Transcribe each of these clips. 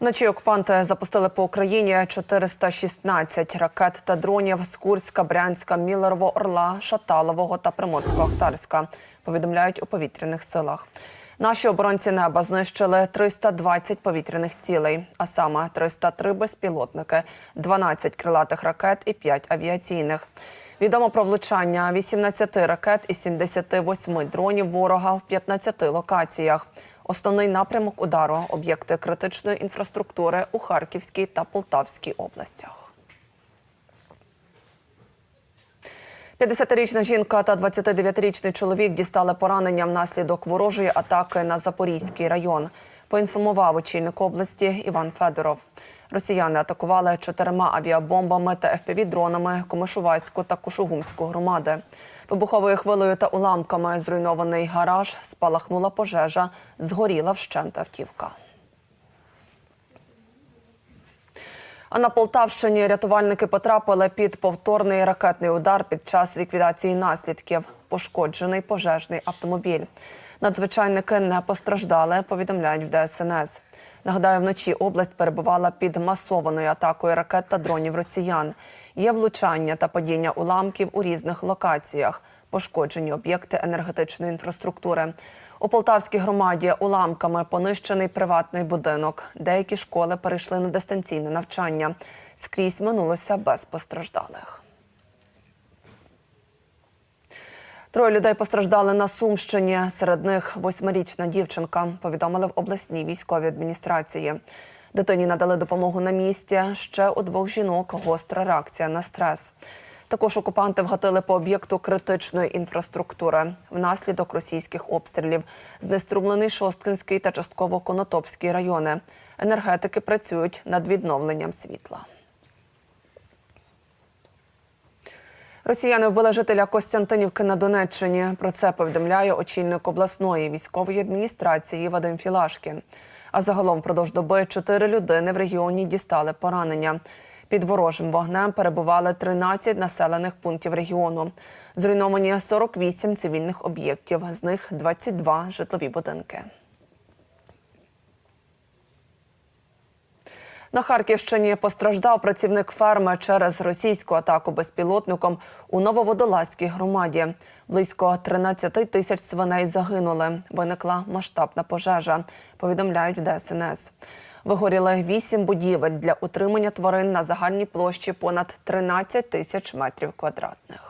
Вночі окупанти запустили по Україні 416 ракет та дронів з Курська, Брянська, Мілерово, Орла, Шаталового та Приморсько-Ахтарська. Повідомляють у повітряних силах. Наші оборонці неба знищили 320 повітряних цілей, а саме 303 безпілотники, 12 крилатих ракет і 5 авіаційних. Відомо про влучання 18 ракет і 78 дронів ворога в 15 локаціях. Основний напрямок удару об'єкти критичної інфраструктури у Харківській та Полтавській областях. 50-річна жінка та 29-річний чоловік дістали поранення внаслідок ворожої атаки на Запорізький район. Поінформував очільник області Іван Федоров. Росіяни атакували чотирма авіабомбами та ФПВ-дронами Комишувайську та Кушугумську громади. Вибуховою хвилею та уламками зруйнований гараж, спалахнула пожежа, згоріла вщент автівка. А на Полтавщині рятувальники потрапили під повторний ракетний удар під час ліквідації наслідків. Пошкоджений пожежний автомобіль. Надзвичайники не постраждали, повідомляють в ДСНС. Нагадаю, вночі область перебувала під масованою атакою ракет та дронів росіян. Є влучання та падіння уламків у різних локаціях, пошкоджені об'єкти енергетичної інфраструктури. У Полтавській громаді уламками понищений приватний будинок. Деякі школи перейшли на дистанційне навчання. Скрізь минулося без постраждалих. Троє людей постраждали на Сумщині. Серед них восьмирічна дівчинка. Повідомили в обласній військовій адміністрації. Дитині надали допомогу на місці. Ще у двох жінок гостра реакція на стрес. Також окупанти вгатили по об'єкту критичної інфраструктури. Внаслідок російських обстрілів знеструмлений Шосткинський та частково Конотопський райони. Енергетики працюють над відновленням світла. Росіяни вбили жителя Костянтинівки на Донеччині. Про це повідомляє очільник обласної військової адміністрації Вадим Філашкін. А загалом впродовж доби чотири людини в регіоні дістали поранення. Під ворожим вогнем перебували 13 населених пунктів регіону. Зруйновані 48 цивільних об'єктів, з них 22 житлові будинки. На Харківщині постраждав працівник ферми через російську атаку безпілотником у Нововодолазькій громаді. Близько 13 тисяч свиней загинули. Виникла масштабна пожежа. Повідомляють в ДСНС. Вигоріли вісім будівель для утримання тварин на загальній площі понад 13 тисяч метрів квадратних.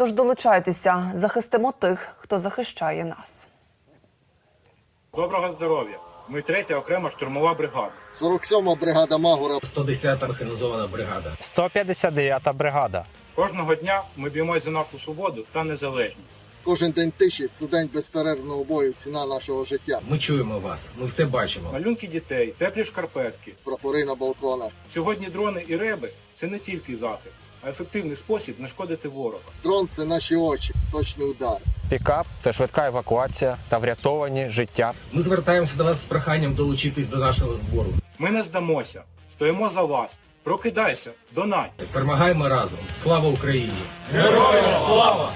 Тож долучайтеся, захистимо тих, хто захищає нас. Доброго здоров'я! Ми третя окрема штурмова бригада. 47-ма бригада Магура 110-та механізована бригада. 159-та бригада. Кожного дня ми б'ємося за нашу свободу та незалежність. кожен день тиші це день безперервного бою, ціна нашого життя. Ми чуємо вас, ми все бачимо. Малюнки дітей, теплі шкарпетки. Прапори на балконах. Сьогодні дрони і реби це не тільки захист, а ефективний спосіб не шкодити ворога. Дрон це наші очі, точний удар. Пікап це швидка евакуація та врятовані життя. Ми звертаємося до вас з проханням долучитись до нашого збору. Ми не здамося, стоїмо за вас. Прокидайся, донать! Перемагаємо разом. Слава Україні! Героям!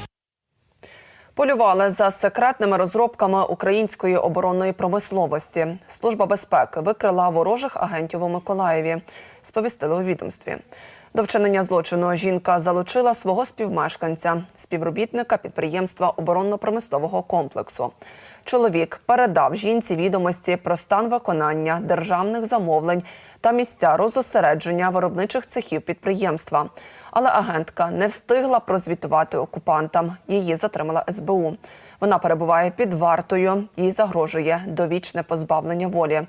Полювали за секретними розробками української оборонної промисловості. Служба безпеки викрила ворожих агентів у Миколаєві. Сповістили у відомстві. До вчинення злочину жінка залучила свого співмешканця, співробітника підприємства оборонно-промислового комплексу. Чоловік передав жінці відомості про стан виконання державних замовлень та місця розосередження виробничих цехів підприємства. Але агентка не встигла прозвітувати окупантам. Її затримала СБУ. Вона перебуває під вартою. Їй загрожує довічне позбавлення волі.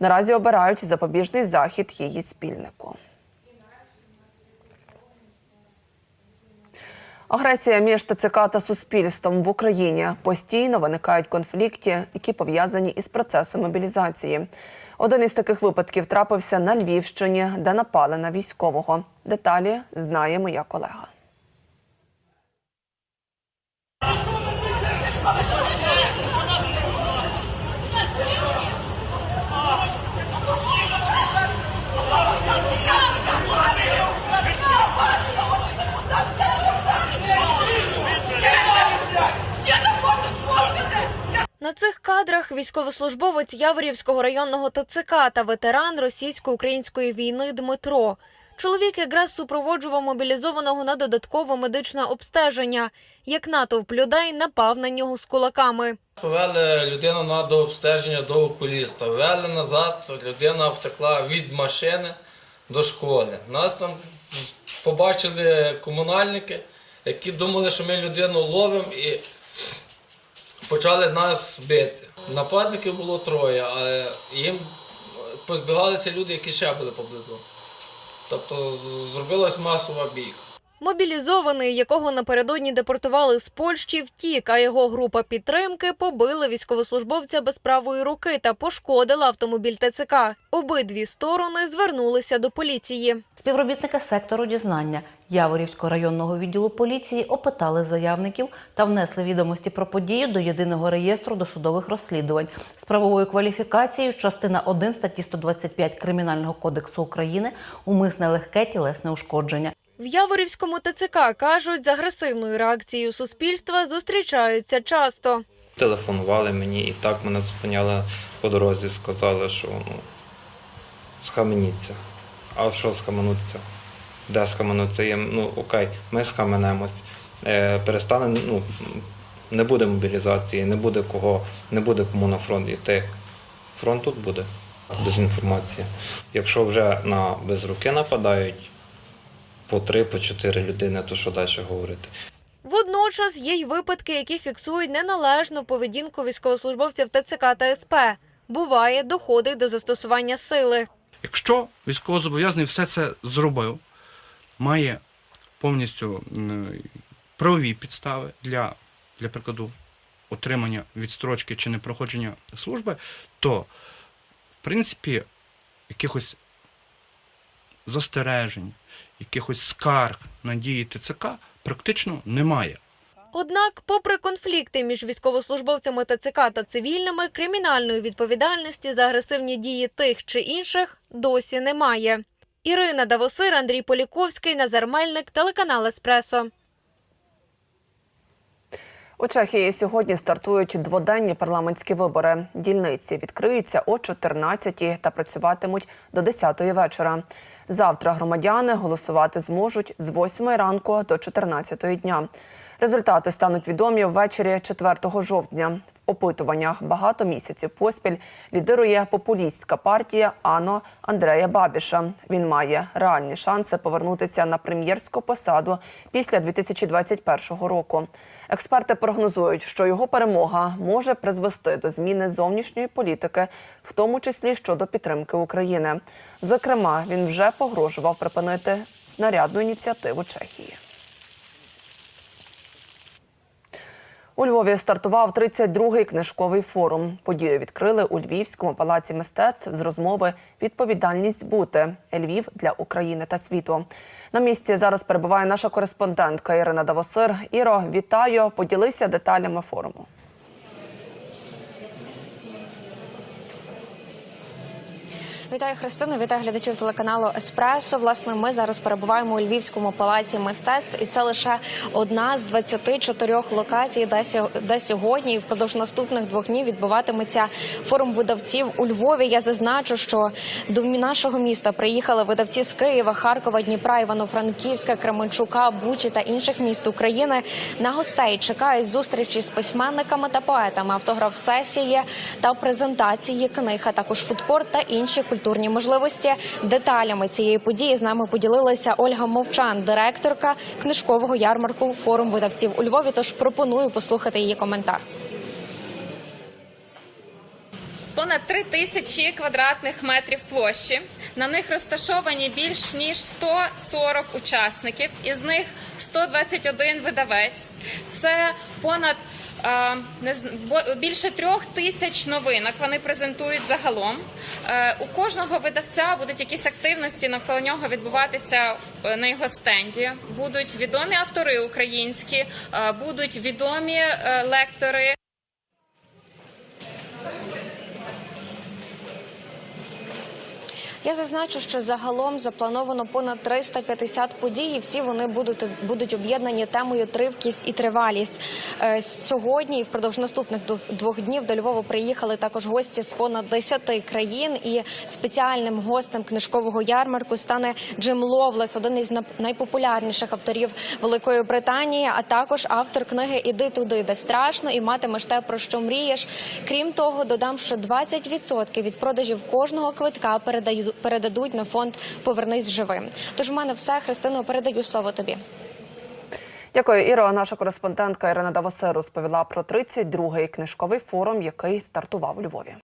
Наразі обирають запобіжний захід її спільнику. Агресія між ТЦК та суспільством в Україні постійно виникають конфлікти, які пов'язані із процесом мобілізації. Один із таких випадків трапився на Львівщині, де напали на військового. Деталі знає моя колега. Військовослужбовець Яворівського районного ТЦК та ветеран російсько-української війни Дмитро. Чоловік якраз супроводжував мобілізованого на додаткове медичне обстеження. Як натовп людей напав на нього з кулаками. Повели людину на дообстеження до окуліста. Вели назад, людина втекла від машини до школи. Нас там побачили комунальники, які думали, що ми людину ловимо і почали нас бити. Нападників було троє, але їм позбігалися люди, які ще були поблизу. Тобто зробилась масова бійка. Мобілізований, якого напередодні депортували з Польщі, втік, а його група підтримки побили військовослужбовця без правої руки та пошкодила автомобіль ТЦК. Обидві сторони звернулися до поліції. Співробітники сектору дізнання Яворівського районного відділу поліції опитали заявників та внесли відомості про подію до єдиного реєстру досудових розслідувань з правовою кваліфікацією частина 1 статті 125 Кримінального кодексу України умисне легке тілесне ушкодження. В Яворівському ТЦК кажуть, з агресивною реакцією суспільства зустрічаються часто. Телефонували мені і так мене зупиняли по дорозі, сказали, що ну, схаменіться. А що схаменуться? Де схаменуться? Є, ну окей, ми схаменемось. Е, перестане, ну, не буде мобілізації, не буде кого, не буде кому на фронт йти. Фронт тут буде. Дезінформація. Якщо вже на безруки нападають по три, по чотири людини, то що далі говорити? Водночас є й випадки, які фіксують неналежну поведінку військовослужбовців ТЦК та СП. Буває, доходить до застосування сили. Якщо військовозобов'язаний все це зробив, має повністю правові підстави для, для прикладу, отримання відстрочки чи непроходження служби, то, в принципі, якихось застережень, якихось скарг на дії ТЦК практично немає. Однак, попри конфлікти між військовослужбовцями ТЦК та цивільними, кримінальної відповідальності за агресивні дії тих чи інших досі немає. Ірина Давосир, Андрій Поліковський, Назар Мельник, телеканал Еспресо. У Чехії сьогодні стартують дводенні парламентські вибори. Дільниці відкриються о 14 та працюватимуть до 10 вечора. Завтра громадяни голосувати зможуть з 8 ранку до 14 дня. Результати стануть відомі ввечері 4 жовтня. В опитуваннях багато місяців поспіль лідирує популістська партія Ано Андрея Бабіша. Він має реальні шанси повернутися на прем'єрську посаду після 2021 року. Експерти прогнозують, що його перемога може призвести до зміни зовнішньої політики, в тому числі щодо підтримки України. Зокрема, він вже погрожував припинити снарядну ініціативу Чехії. У Львові стартував 32-й книжковий форум. Подію відкрили у Львівському палаці мистецтв з розмови Відповідальність бути Львів для України та світу. На місці зараз перебуває наша кореспондентка Ірина Давосир. Іро, вітаю! Поділися деталями форуму. Вітаю Христина, вітаю глядачів телеканалу Еспресо. Власне, ми зараз перебуваємо у Львівському палаці мистецтв, і це лише одна з 24 локацій, де сьо- де сьогодні і впродовж наступних двох днів відбуватиметься форум видавців у Львові. Я зазначу, що до нашого міста приїхали видавці з Києва, Харкова, Дніпра, Івано-Франківська, Кременчука, Бучі та інших міст України. На гостей чекають зустрічі з письменниками та поетами, автограф-сесії та презентації книг, а також фудкорт та інші культурні можливості. Деталями цієї події з нами поділилася Ольга Мовчан, директорка книжкового ярмарку форум видавців у Львові. Тож пропоную послухати її коментар. Понад 3 тисячі квадратних метрів площі. На них розташовані більш ніж 140 учасників, із них 121 видавець. Це понад е, більше трьох тисяч новинок. Вони презентують загалом. Е, У кожного видавця будуть якісь активності навколо нього відбуватися е, на його стенді. Будуть відомі автори українські, будуть відомі лектори. Я зазначу, що загалом заплановано понад 350 подій. і Всі вони будуть будуть об'єднані темою тривкість і тривалість. Е, Сьогодні і впродовж наступних двох- днів до Львова приїхали також гості з понад 10 країн. І спеціальним гостем книжкового ярмарку стане Джим Ловлес, один із найпопулярніших авторів Великої Британії, а також автор книги Іди туди, де страшно, і матимеш те, про що мрієш. Крім того, додам, що 20% від продажів кожного квитка передають передадуть на фонд Повернись живим. Тож у мене все. Христино, передаю слово тобі. Дякую, Іро. Наша кореспондентка Ірина Давосе розповіла про 32-й книжковий форум, який стартував у Львові.